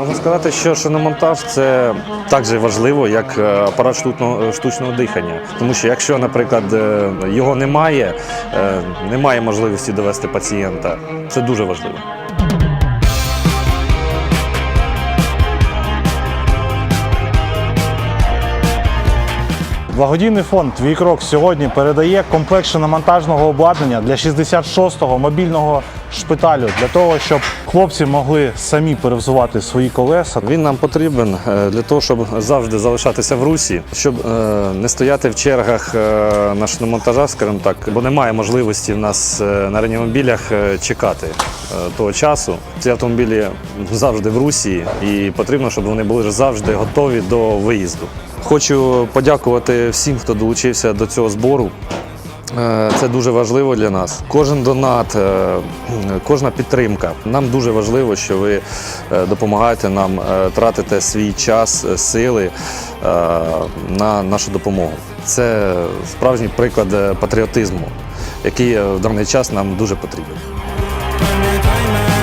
Можна сказати, що шиномонтаж це так же важливо, як е, апарат штучного, штучного дихання. Тому що якщо, наприклад, е, його немає, е, немає можливості довести пацієнта, це дуже важливо. Благодійний фонд Твій крок сьогодні передає комплект шиномонтажного обладнання для 66-го мобільного шпиталю для того, щоб хлопці могли самі перевзувати свої колеса. Він нам потрібен е, для того, щоб завжди залишатися в русі, щоб е, не стояти в чергах е, на шиномонтажах, скажімо так, бо немає можливості в нас на реанімобілях чекати того часу. Ці автомобілі завжди в русі, і потрібно, щоб вони були завжди готові до виїзду. Хочу подякувати всім, хто долучився до цього збору. Е, Це дуже важливо для нас. Кожен донат, е, кожна підтримка. Нам дуже важливо, що ви е, допомагаєте нам е, тратити свій час, е, сили е, на нашу допомогу. Це справжній приклад е, патріотизму, який е, в даний час нам дуже потрібен. time out.